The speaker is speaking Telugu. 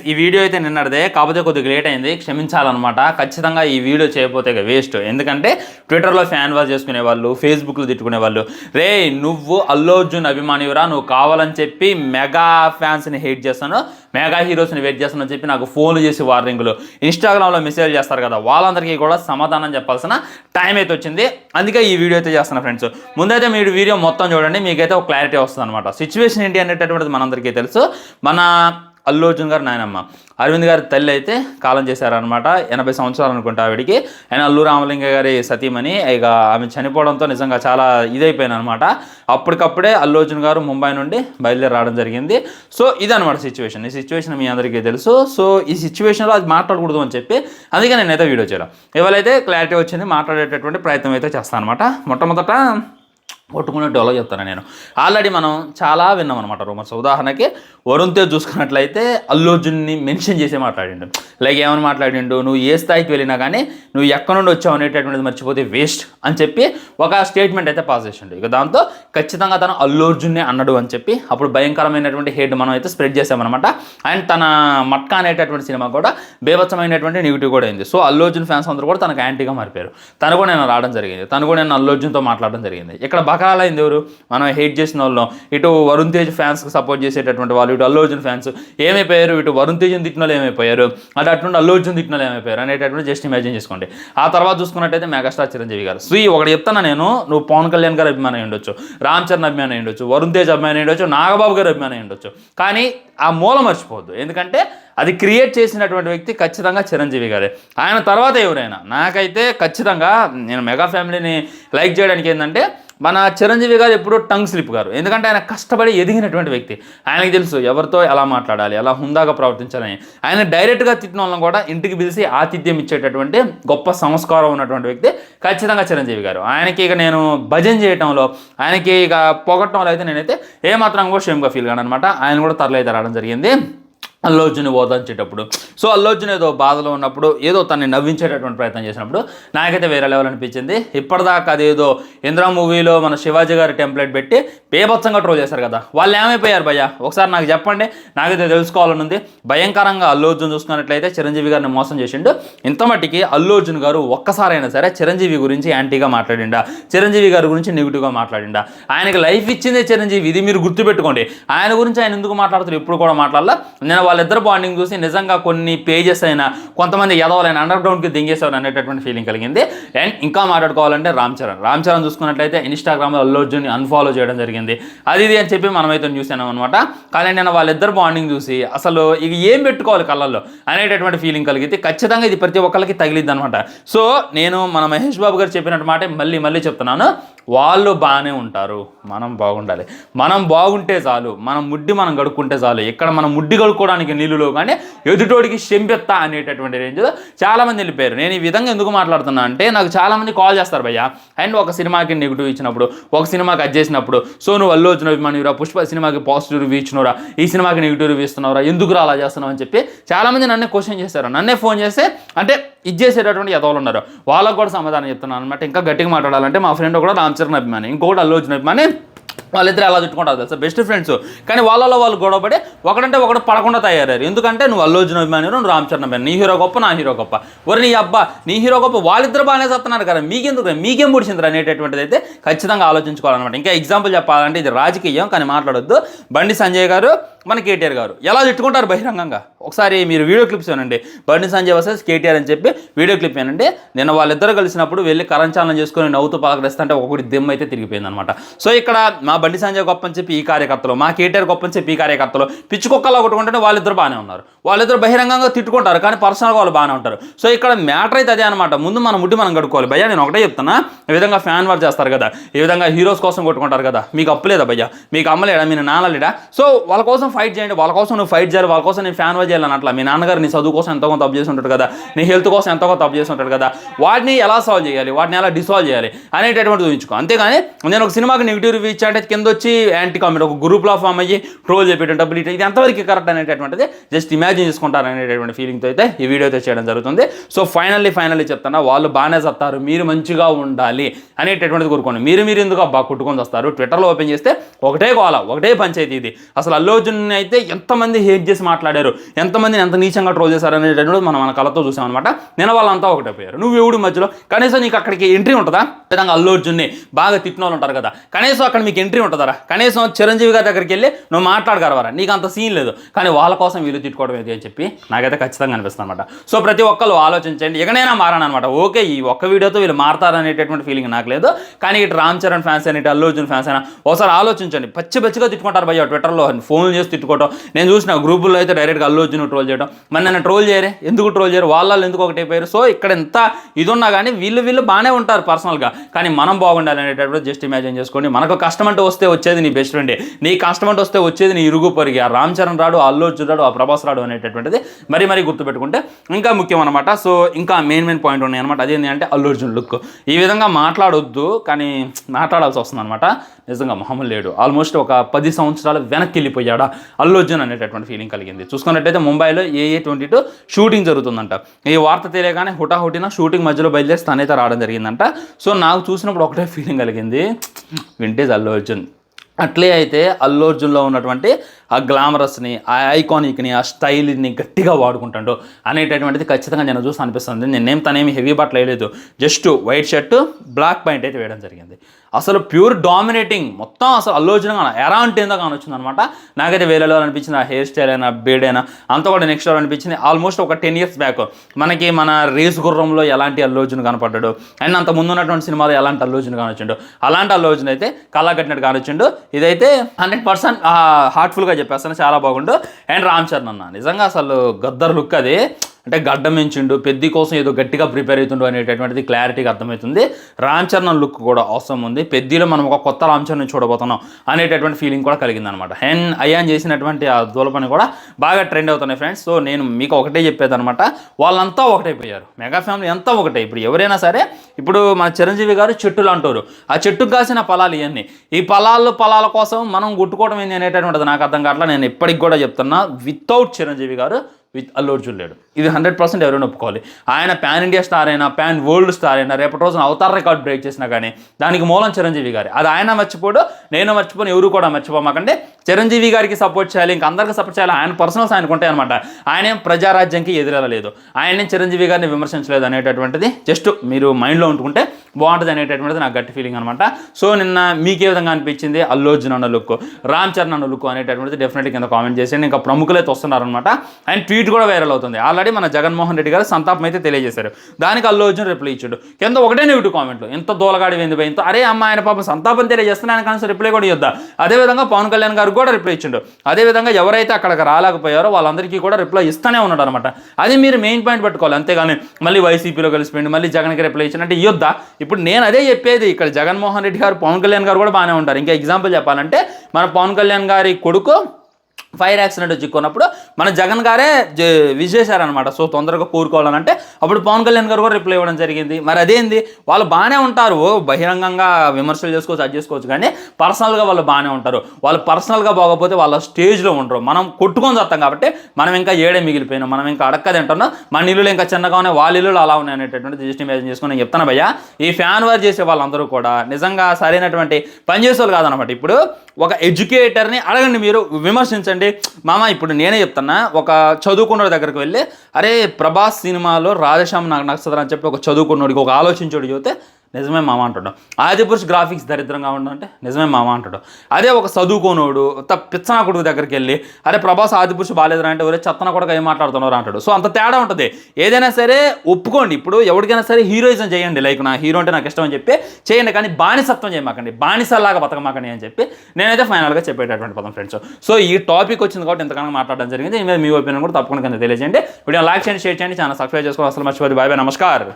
ఫ్రెండ్స్ ఈ వీడియో అయితే నిన్నటిదే కాకపోతే కొద్దిగా లేట్ అయింది క్షమించాలన్నమాట. ఖచ్చితంగా ఈ వీడియో చేయకపోతే వేస్ట్ ఎందుకంటే ట్విట్టర్లో ఫ్యాన్ వాజ్ చేసుకునే వాళ్ళు ఫేస్బుక్లో తిట్టుకునే వాళ్ళు రే నువ్వు అల్లు అర్జున్ అభిమానివరా నువ్వు కావాలని చెప్పి మెగా ఫ్యాన్స్ని హేట్ చేస్తాను మెగా హీరోస్ని వెయిట్ చేస్తాను అని చెప్పి నాకు ఫోన్లు చేసి వార్నింగ్లు ఇన్స్టాగ్రామ్లో మెసేజ్ చేస్తారు కదా వాళ్ళందరికీ కూడా సమాధానం చెప్పాల్సిన టైం అయితే వచ్చింది. అందుకే ఈ వీడియో అయితే చేస్తున్నా ఫ్రెండ్స్. ముందైతే మీరు వీడియో మొత్తం చూడండి మీకైతే ఒక క్లారిటీ వస్తుంది అనమాట సిచ్యువేషన్ ఏంటి అనేటటువంటిది మనందరికీ తెలుసు. మన అల్లు అర్జున్ గారు నాయనమ్మ. అరవింద్ గారి తల్లి అయితే కాలం చేశారనమాట ఎనభై సంవత్సరాలు అనుకుంటా ఆవిడికి. ఆయన అల్లు రామలింగ గారి సతీమణి ఇక ఆమె చనిపోవడంతో నిజంగా చాలా ఇదైపోయింది అనమాట అప్పటికప్పుడే అల్లు అర్జున్ గారు ముంబై నుండి బయలుదేరి రావడం జరిగింది. సో ఇదనమాట సిచ్యువేషన్ ఈ సిచ్యువేషన్ మీ అందరికీ తెలుసు. సో ఈ సిచ్యువేషన్లో అది మాట్లాడకూడదు అని చెప్పి అందుకే నేనైతే వీడియో చేయడం ఇవాళైతే క్లారిటీ వచ్చింది. మాట్లాడేటటువంటి ప్రయత్నం అయితే చేస్తాను అనమాట మొట్టమొదట కొట్టుకునే డెవలప్ చెప్తాను నేను. ఆల్రెడీ మనం చాలా విన్నాం అనమాట రూమర్స్. ఉదాహరణకి వరుణ్ తేజ్ చూసుకున్నట్లయితే అల్లు అర్జున్ని మెన్షన్ చేసే మాట్లాడిండు. లైక్ ఏమని మాట్లాడిండు? నువ్వు ఏ స్థాయికి వెళ్ళినా కానీ నువ్వు ఎక్కడి నుండి వచ్చావు అనేటటువంటిది మర్చిపోతే వేస్ట్ అని చెప్పి ఒక స్టేట్మెంట్ అయితే పాస్ చేసిండు. ఇక దాంతో ఖచ్చితంగా తను అల్లు అన్నాడు అని చెప్పి అప్పుడు భయంకరమైనటువంటి హేట్ మనం అయితే స్ప్రెడ్ చేసామన్నమాట అండ్ తన మట్కా అనేటటువంటి సినిమా కూడా బేభత్సమైనటువంటి నెగిటివ్ కూడా అయింది. సో అల్లు అర్జున్ ఫ్యాన్స్ అందరూ కూడా తనకు యాంటీగా మారిపోయారు. తను కూడా నేను రావడం జరిగింది. తను కూడా నేను అల్లుర్జున్తో మాట్లాడడం జరిగింది. ఇక్కడ బకాలైంది ఎవరు? మనం హేట్ చేసిన వాళ్ళం. ఇటు వరుణ్ తేజ్ ఫ్యాన్స్కి సపోర్ట్ చేసేటటువంటి వాళ్ళు ఇటు అల్లు అర్జున్ ఫ్యాన్స్ ఏమైపోయారు? ఇటు వరుణ్ తేజ్ని తిట్టిన వాళ్ళు ఏమైపోయారు? అటు అటు నుండి అల్లు అర్జున్ తిట్టిన వాళ్ళు ఏమైపోయారు అనేటటువంటి జస్ట్ ఇమాజిన్ చేసుకోండి. ఆ తర్వాత చూసుకున్నట్టయితే మెగాస్టార్ చిరంజీవి గారు. శ్రీ ఒకటి చెప్తాను నేను నువ్వు పవన్ కళ్యాణ్ గారు అభిమానం ఉండొచ్చు రామ్ చరణ్ అభిమానం ఉండొచ్చు వరుణ్ తేజ్ అభిమానం ఉండొచ్చు నాగబాబు గారు అభిమానం ఉండొచ్చు కానీ ఆ మూల మర్చిపోవద్దు. ఎందుకంటే అది క్రియేట్ చేసినటువంటి వ్యక్తి ఖచ్చితంగా చిరంజీవి గారే. ఆయన తర్వాత ఎవరైనా? నాకైతే ఖచ్చితంగా నేను మెగా ఫ్యామిలీని లైక్ చేయడానికి ఏంటంటే మన చిరంజీవి గారు ఎప్పుడూ టంగ్ స్లిప్ గారు. ఎందుకంటే ఆయన కష్టపడి ఎదిగినటువంటి వ్యక్తి. ఆయనకి తెలుసు ఎవరితో ఎలా మాట్లాడాలి ఎలా హుందాగా ప్రవర్తించాలని. ఆయన డైరెక్ట్గా తిట్టిన వాళ్ళని కూడా ఇంటికి పిలిచి ఆతిథ్యం ఇచ్చేటటువంటి గొప్ప సంస్కారం ఉన్నటువంటి వ్యక్తి ఖచ్చితంగా చిరంజీవి గారు. ఆయనకి ఇక నేను భజన చేయటంలో ఆయనకి ఇక పొగట్టంలో అయితే నేనైతే ఏమాత్రం కూడా షేమ్గా ఫీల్ కాను అనమాట ఆయన కూడా తరలైతే రావడం జరిగింది. అల్లు ఓదార్చేటప్పుడు. సో అల్లోర్జున్ ఏదో బాధలో ఉన్నప్పుడు ఏదో తనని నవ్వించేటటువంటి ప్రయత్నం చేసినప్పుడు నాకైతే వేరే లెవెల్ అనిపించింది. ఇప్పటిదాకా అదేదో ఇంద్రా మూవీలో మన శివాజీ గారి టెంప్లెట్ పెట్టి బేభత్సంగా ట్రోల్ చేశారు కదా. వాళ్ళు ఏమైపోయారు భయ్య? ఒకసారి నాకు చెప్పండి. నాకైతే తెలుసుకోవాలని ఉంది. భయంకరంగా అల్లు అర్జున్ చూసుకున్నట్లయితే చిరంజీవి గారిని మోసం చేసిండు. ఇంత మట్టికి అల్లోర్జున్ గారు ఒక్కసారైనా సరే చిరంజీవి గురించి యాంటీగా మాట్లాడిండా? చిరంజీవి గారి గురించి నెగిటివ్గా మాట్లాడిండా? ఆయనకి లైఫ్ ఇచ్చిందే చిరంజీవి. ఇది మీరు గుర్తుపెట్టుకోండి. ఆయన గురించి ఆయన ఎందుకు మాట్లాడుతారు ఎప్పుడు కూడా మాట్లాడాల. నేను వాళ్ళిద్దరు బాండింగ్ చూసి నిజంగా కొన్ని పేజెస్ అయినా కొంతమంది ఎదవలైన అండర్ గ్రౌండ్కి దింగేశారు అనేటటువంటి ఫీలింగ్ కలిగింది. అండ్ ఇంకా మాట్లాడుకోవాలంటే రామ్ చరణ్. రామ్ చరణ్ చూసుకున్నట్లయితే ఇన్స్టాగ్రామ్లో అల్లు అర్జున్ అన్ఫాలో చేయడం జరిగింది. అది ఇది అని చెప్పి మనమైతే చూసాను అనమాట కానీ నేను వాళ్ళిద్దరు బాండింగ్ చూసి అసలు ఇక ఏం పెట్టుకోవాలి కళ్ళల్లో అనేటటువంటి ఫీలింగ్ కలిగితే ఖచ్చితంగా ఇది ప్రతి ఒక్కరికి తగిలిద్ది అనమాట సో నేను మన మహేష్ బాబు గారు చెప్పినట్టు మాట మళ్ళీ మళ్ళీ చెప్తున్నాను. వాళ్ళు బాగానే ఉంటారు. మనం బాగుండాలి. మనం బాగుంటే చాలు. మనం ముడ్డి మనం గడుక్కుంటే చాలు. ఇక్కడ మనం ముడ్డి గడుక్కోవడానికి నీళ్ళులో కానీ ఎదుటోడికి షెంపెత్తా అనేటటువంటి రేంజ్లో చాలామంది వెళ్ళిపోయారు. నేను ఈ విధంగా ఎందుకు మాట్లాడుతున్నా అంటే నాకు చాలామంది కాల్ చేస్తారు భయ్య. అండ్ ఒక సినిమాకి నెగిటివ్ ఇచ్చినప్పుడు ఒక సినిమాకి అది చేసినప్పుడు సో నువ్వు అల్లు వచ్చిన అభిమానిరా పుష్ప సినిమాకి పాజిటివ్ రివ్యూ ఇచ్చినవరా ఈ సినిమాకి నెగిటివ్ రివ్యూ ఇస్తున్నారా ఎందుకు అలా చేస్తున్నావు అని చెప్పి చాలామంది నన్నే క్వశ్చన్ చేశారు. నన్నే ఫోన్ చేస్తే అంటే ఇది చేసేటటువంటి యదవులు ఉన్నారు. వాళ్ళకు కూడా సమాధానం చెప్తున్నాను అనమాట ఇంకా గట్టిగా మాట్లాడాలంటే మా ఫ్రెండ్ కూడా రామ్ చరణ్ అభిమాని ఇంకొకటి అల్లు అర్జున్ అభిమాని వాళ్ళిద్దరు అలా తిట్టుకుంటారు తెలుసా? బెస్ట్ ఫ్రెండ్స్ కానీ వాళ్ళలో వాళ్ళు గొడవపడి ఒకడంటే ఒకడు పడకుండా తయారయ్యారు. ఎందుకంటే నువ్వు అల్లు అర్జున్ అభిమాని నువ్వు రామ్ చరణ్ అభిమాని నీ హీరో గొప్ప నా హీరో గొప్ప. ఒరి నీ అబ్బా నీ హీరో గొప్ప వాళ్ళిద్దరు బాగానే చేస్తున్నారు కదా. మీకెందుకు మీకేం పుడిచింది అనేటటువంటిది అయితే ఖచ్చితంగా ఆలోచించుకోవాలన్నమాట. ఇంకా ఎగ్జాంపుల్ చెప్పాలంటే ఇది రాజకీయం కానీ మాట్లాడొద్దు. బండి సంజయ్ గారు మన కేటీఆర్ గారు. ఎలా తిట్టుకుంటారు బహిరంగంగా? ఒకసారి మీరు వీడియో క్లిప్స్ వినండి. బండి సంజయ్ వర్సెస్ కేటీఆర్ అని చెప్పి వీడియో క్లిప్ వినండి. నేను వాళ్ళిద్దరు కలిసినప్పుడు వెళ్ళి కరంచాలనం చేసుకొని నవ్వుతూ పలకరిస్తుంటే ఒకటి దిమ్మ అయితే తిరిగిపోయింది అనమాట సో ఇక్కడ మా బండి సంజయ్ గొప్ప అని చెప్పి ఈ కార్యకర్తలు మా కేటీఆర్ గొప్ప అని చెప్పి ఈ కార్యకర్తలు పిచ్చుకొక్కలా కొట్టుకుంటే వాళ్ళిద్దరు బాగానే ఉన్నారు. వాళ్ళిద్దరు బహిరంగంగా తిట్టుకుంటారు కానీ పర్సనల్గా వాళ్ళు బాగానే ఉంటారు. సో ఇక్కడ మ్యాటర్ అయితే అదే అనమాట ముందు మన ముడ్డి మనం కడుక్కోవాలి భయ్యా నేను ఒకటే చెప్తున్నా. ఈ విధంగా ఫ్యాన్ వర్క్ చేస్తారు కదా ఈ విధంగా హీరోస్ కోసం కొట్టుకుంటారు కదా మీకు అప్పులేదా భయ్యా? మీకు అమ్మలేడా మీ నాన్నలేడా సో వాళ్ళ కోసం ఫైట్ చేయండి వాళ్ళ కోసం నువ్వు ఫైట్ చేయాలి వాళ్ళ కోసం నేను ఫ్యాన్ వర్క్ చేయాలని అట్లా. మీ నాన్నగారు నీ చదువు కోసం ఎంతో కొంత తప్పు చేసి ఉంటాడు కదా నీ హెల్త్ కోసం ఎంతో కొంత తప్పు చేసి ఉంటాడు కదా వాటిని ఎలా సాల్వ్ చేయాలి? వాటిని ఎలా డిసాల్వ్ చేయాలి? అనేటటువంటి చూపించుకో అంతేగాని నేను ఒక సినిమాకి నెగిటివ్ రివ్యూ ఇచ్చా అంటే కింద వచ్చి యాంటీ కామెంట్ ఒక గ్రూప్లో ఫామ్ అయ్యి ట్రోల్ చెప్పేటప్పుడు డబ్బులు ఇది ఎంతవరకు కరెక్ట్ అనేటటువంటిది? జస్ట్ ఇమాజిన్ చేసుకుంటారు అనేటటువంటి ఫీలింగ్తో అయితే ఈ వీడియో అయితే చేయడం జరుగుతుంది. సో ఫైనల్లీ ఫైనల్లీ చెప్తాను వాళ్ళు బాగానే చస్తారు మీరు మంచిగా ఉండాలి అనేటటువంటిది కోరుకోండి. మీరు మీరు ఎందుకు బాగా కొట్టుకొని వస్తారు ట్విట్టర్లో ఓపెన్ చేస్తే ఒకటే గోల ఒకటే పంచాయతీ ఇది. అసలు అల్లు అర్జున్ అయితే ఎంతమంది హేట్ చేసి మాట్లాడారు? ఎంతమందిని ఎంత నీచంగా ట్రోల్ చేశారు అనేటటువంటి మనం మన కళతో చూసామన్నమాట. నేను వాళ్ళంతా ఒకటే పోయారు. నువ్వు ఎవడు మధ్యలో? కనీసం నీకు అక్కడికి ఎంట్రీ ఉంటుందా? విధంగా అల్లు అర్జున్ని బాగా తిట్టిన వాళ్ళు ఉంటారు కదా. కనీసం అక్కడ మీకు ఎంట్రీ ఉంటుందా కనీసం చిరంజీవి గారి దగ్గరికి వెళ్ళి నువ్వు మాట్లాడగలవరా? నీకు అంత సీన్ లేదు. కానీ వాళ్ళ కోసం వీళ్ళు తిట్టుకోవడం ఏది అని చెప్పి నాకైతే ఖచ్చితంగా అనిపిస్తుంది అనమాట సో ప్రతి ఒక్కరు ఆలోచించండి. ఎక్కడైనా మారాను అనమాట ఓకే ఈ ఒక్క వీడియోతో వీళ్ళు మారతారనేటటువంటి ఫీలింగ్ నాకు లేదు. కానీ ఇటు రామ్ చరణ్ ఫ్యాన్స్ అని ఇటు అల్లు అర్జున్ ఫ్యాన్స్ అయినా ఒకసారి ఆలోచించండి. పచ్చి పచ్చిగా తిట్టుకుంటారు భయ్య ట్విట్టర్లో ఫోన్ చేసి తిట్టుకోవటం. నేను చూసిన గ్రూపుల్లో అయితే డైరెక్ట్గా అల్లు అర్జున్ ట్రోల్ చేయడం మరి నన్ను ట్రోల్ చేయరే? ఎందుకు ట్రోల్ చేయరు? వాళ్ళు ఎందుకు ఒకటి అయిపోయారు? సో ఇక్కడ ఎంత ఇది ఉన్నా కానీ వీళ్ళు వీళ్ళు బాగానే ఉంటారు పర్సనల్గా కానీ మనం బాగుండాలి అనేటప్పుడు జస్ట్ ఇమాజిన్ చేసుకోండి. మనకు కష్టం అంటే వస్తే వచ్చేది నీ బెస్ట్ ఫ్రెండే నీ కష్టం వస్తే వచ్చేది నీ ఇరుగు పొరిగి. ఆ రామ్ చరణ్ రాడు అల్లు అర్జున్ రాడు ఆ ప్రభాస్ రాడు అనేటటువంటిది మరీ మరీ గుర్తుపెట్టుకుంటే ఇంకా ముఖ్యం అనమాట సో ఇంకా మెయిన్ మెయిన్ పాయింట్ ఉన్నాయి అనమాట అదేంటి అంటే అల్లు అర్జున్ లుక్ ఈ విధంగా మాట్లాడొద్దు కానీ మాట్లాడాల్సి వస్తుంది అనమాట నిజంగా మొహమ్మద్ లేడు. ఆల్మోస్ట్ ఒక పది సంవత్సరాలు వెనక్కి వెళ్ళిపోయాడా అల్లు అర్జున్ అనేటటువంటి ఫీలింగ్ కలిగింది. చూసుకున్నట్టయితే ముంబైలో ఏఏ ట్వంటీ టూ షూటింగ్ జరుగుతుందంట. ఈ వార్త తెలియగానే హుటాహుటిన షూటింగ్ మధ్యలో బయలుదేరి తనైతే రావడం జరిగిందంట. సో నాకు చూసినప్పుడు ఒకటే ఫీలింగ్ కలిగింది. వింటేజ్ అల్లు అర్జున్. అట్లే అయితే అల్లు అర్జున్లో ఉన్నటువంటి ఆ గ్లామరస్ని ఆ ఐకానిక్ని ఆ స్టైల్ని గట్టిగా వాడుకుంటాడు అనేటటువంటిది ఖచ్చితంగా నేను చూసి అనిపిస్తుంది. నేనేం తనేమి హెవీ బట్టలు వేయలేదు. Just white shirt black point అయితే వేయడం జరిగింది. అసలు ప్యూర్ డామినేటింగ్ మొత్తం అసలు అల్లు ఎలా కాన అంటే ఏందో కానొచ్చింది అనమాట నాకైతే వేలలో అనిపించింది ఆ హెయిర్ స్టైల్ అయినా బీడ్ అయినా. అంతా కూడా నెక్స్ట్ లెవెల్ అనిపించింది. ఆల్మోస్ట్ ఒక టెన్ ఇయర్స్ బ్యాక్ మనకి మన రేస్ గుర్రంలో ఎలాంటి అల్లు అర్జున్ కనపడ్డాడు? అండ్ అంత ముందు ఉన్నటువంటి సినిమాలో ఎలాంటి అల్లు కానొచ్చిండు? అలాంటి అల్లు అయితే కళ్ళ కట్టినట్టు కానొచ్చిండు. ఇదైతే హండ్రెడ్ పర్సెంట్ హార్ట్ఫుల్గా చెప్పేస్తాను చాలా బాగుండు. అండ్ రామ్ చరణ్ అన్న నిజంగా అసలు గద్దర్ లుక్ అది. అంటే గడ్డం ఎంచిండు పెద్ది కోసం ఏదో గట్టిగా ప్రిపేర్ అవుతుండు అనేటటువంటిది క్లారిటీగా అర్థమవుతుంది. రామ్ చరణ్ లుక్ కూడా అవసరం ఉంది. పెద్దిలో మనం ఒక కొత్త రామ్ చరణ్ చూడబోతున్నాం అనేటటువంటి ఫీలింగ్ కూడా కలిగింది అనమాట అండ్ అయాన్ చేసినటువంటి ఆ దూలపని కూడా బాగా ట్రెండ్ అవుతున్నాయి ఫ్రెండ్స్ సో నేను మీకు ఒకటే చెప్పేది అనమాట వాళ్ళంతా ఒకటైపోయారు. మెగా ఫ్యామిలీ అంతా ఒకటే. ఇప్పుడు ఎవరైనా సరే ఇప్పుడు మన చిరంజీవి గారు చెట్టులు అంటారు ఆ చెట్టుకు కాసిన ఫలాలు ఇవన్నీ ఈ ఫలాలు ఫలాల కోసం మనం గుట్టుకోవడం ఏంది అనేటటువంటిది నాకు అర్థం కావట్లా. నేను ఎప్పటికి కూడా చెప్తున్నా వితౌట్ చిరంజీవి గారు విత్ అల్లు అర్జున్ లేడు. ఇది హండ్రెడ్ పర్సెంట్ ఎవరైనా ఒప్పుకోవాలి. ఆయన పాన్ ఇండియా స్టార్ అయినా పాన్ వరల్డ్ స్టార్ అయినా రేపటి రోజున అవతార రికార్డ్ బ్రేక్ చేసినా కానీ దానికి మూలం చిరంజీవి గారి. అది ఆయన మర్చిపోడు నేను మర్చిపోను ఎవరు కూడా మర్చిపోమాకంటే చిరంజీవి గారికి సపోర్ట్ చేయాలి ఇంకా అందరికీ సపోర్ట్ చేయాలి ఆయన పర్సనల్స్ ఆయనకు ఉంటాయి అనమాట ఆయన ఏం ప్రజారాజ్యంకి ఎదురెళ్ళలేదు. ఆయన చిరంజీవి గారిని విమర్శించలేదు అనేటటువంటిది జస్ట్ మీరు మైండ్లో ఉంటుకుంటే బాగుంటుంది అనేటటువంటిది నాకు గట్టి ఫీలింగ్ అనమాట సో నిన్న మీకే విధంగా అనిపించింది? అల్లు అర్జున్ అన్న లుక్ రామ్ చరణ్ అన్న లుక్ అనేటటువంటిది డెఫినెట్గా కింద కామెంట్ చేసేయండి. ఇంకా ప్రముఖులైతే వస్తున్నారనమాట అండ్ ట్వీట్ కూడా వైరల్ అవుతుంది. ఆల్రెడీ మన జగన్మోహన్ రెడ్డి గారు సంతాపం అయితే తెలియజేశారు. దానికి అల్లు రిప్లై ఇచ్చాడు. కింద ఒకటే నెగిటివ్ కామెంట్లు ఎంత దూలగాడి వెంది పోయిందో అరే అమ్మ ఆయన పాపం సంతాపం తెలియజేస్తున్నా ఆయన కనీసం రిప్లై కూడా ఇద్దా అదేవిధంగా పవన్ కళ్యాణ్ గారు కూడా రిప్లై ఇచ్చిండు. అదేవిధంగా ఎవరైతే అక్కడికి రాలేకపోయారో వాళ్ళందరికీ కూడా రిప్లై ఇస్తూనే ఉన్నాడు అనమాట అది మీరు మెయిన్ పాయింట్ పెట్టుకోవాలి. అంతేగాని మళ్ళీ వైసీపీలో కలిసిపోయింది మళ్ళీ జగన్కి రిప్లై ఇచ్చినట్టు ఇయ్యొద్దా? ఇప్పుడు నేను అదే చెప్పేది ఇక్కడ జగన్మోహన్ రెడ్డి గారు పవన్ కళ్యాణ్ గారు కూడా బాగానే ఉంటారు. ఇంకా ఎగ్జాంపుల్ చెప్పాలంటే మన పవన్ కళ్యాణ్ గారి కొడుకు ఫైర్ యాక్సిడెంట్ చిక్కున్నప్పుడు మన జగన్ గారే విజ్ సో తొందరగా కోరుకోవాలనంటే అప్పుడు పవన్ కళ్యాణ్ గారు కూడా రిప్లై ఇవ్వడం జరిగింది. మరి అదేంది? వాళ్ళు బాగానే ఉంటారు. ఓ బహిరంగంగా విమర్శలు చేసుకోవచ్చు అది చేసుకోవచ్చు. కానీ పర్సనల్గా వాళ్ళు బాగానే ఉంటారు. వాళ్ళు పర్సనల్గా బాగోపోతే వాళ్ళ స్టేజ్లో ఉండరు. మనం కొట్టుకొని చేస్తాం కాబట్టి మనం ఇంకా ఏడే మిగిలిపోయినాం. మనం ఇంకా అడక్కది తింటున్నాం మన ఇల్లులు ఇంకా చిన్నగా ఉన్నాయి వాళ్ళ ఇల్లులు అలా ఉన్నాయి అనేటటువంటి జస్ట్ ఇమాజిన్ చేసుకుని నేను చెప్తాను భయ్యా. ఈ ఫ్యాన్ వార్ చేసే వాళ్ళందరూ కూడా నిజంగా సరైనటువంటి పని చేసే వాళ్ళు కాదనమాట ఇప్పుడు ఒక ఎడ్యుకేటర్ని అడగండి మీరు విమర్శించండి. మామ ఇప్పుడు నేనే చెప్తున్నా ఒక చదువుకున్నోడి దగ్గరికి వెళ్ళి అరే ప్రభాస్ సినిమాలో రాధశ్యామ్ నాకు నచ్చదు అని చెప్పి ఒక చదువుకున్నోడికి ఒక ఆలోచించోడు చెబితే నిజమే మామ అంటాడు. ఆదిపురుష్ గ్రాఫిక్స్ దరిద్రంగా ఉండంటే నిజమే మామ అంటాడు. అదే ఒక చదువుకోనోడు త పిచ్చనా కొడుకు దగ్గరికి వెళ్ళి అరే ప్రభాస్ ఆదిపురుష్ బాగాలేదురా అంటే ఒరే చెత్తన కొడుకు ఏం మాట్లాడుతున్నారు అంటాడు. సో అంత తేడా ఉంటుంది. ఏదైనా సరే ఒప్పుకోండి. ఇప్పుడు ఎవరికైనా సరే హీరోయిజం చేయండి. లైక్ నా హీరో అంటే నాకు ఇష్టం అని చెప్పి చేయండి. కానీ బానిసత్వం చేయమాకండి. బానిసలాగా బతకమాకండి అని చెప్పి నేనైతే ఫైనల్గా చెప్పేటటువంటి పదం ఫ్రెండ్స్ సో ఈ టాపిక్ వచ్చింది కాబట్టి ఎంతకన్నా మాట్లాడడం జరిగింది. మీ ఒపీనియన్ కూడా తప్పకుండా కింద తెలియజేయండి. వీడియో లైక్ చేయండి షేర్ చేయండి. చాలా సబ్స్క్రైబ్ చేసుకోవాలి అసలు మర్చిపోదు బాయ్ బాయ్ నమస్కారం.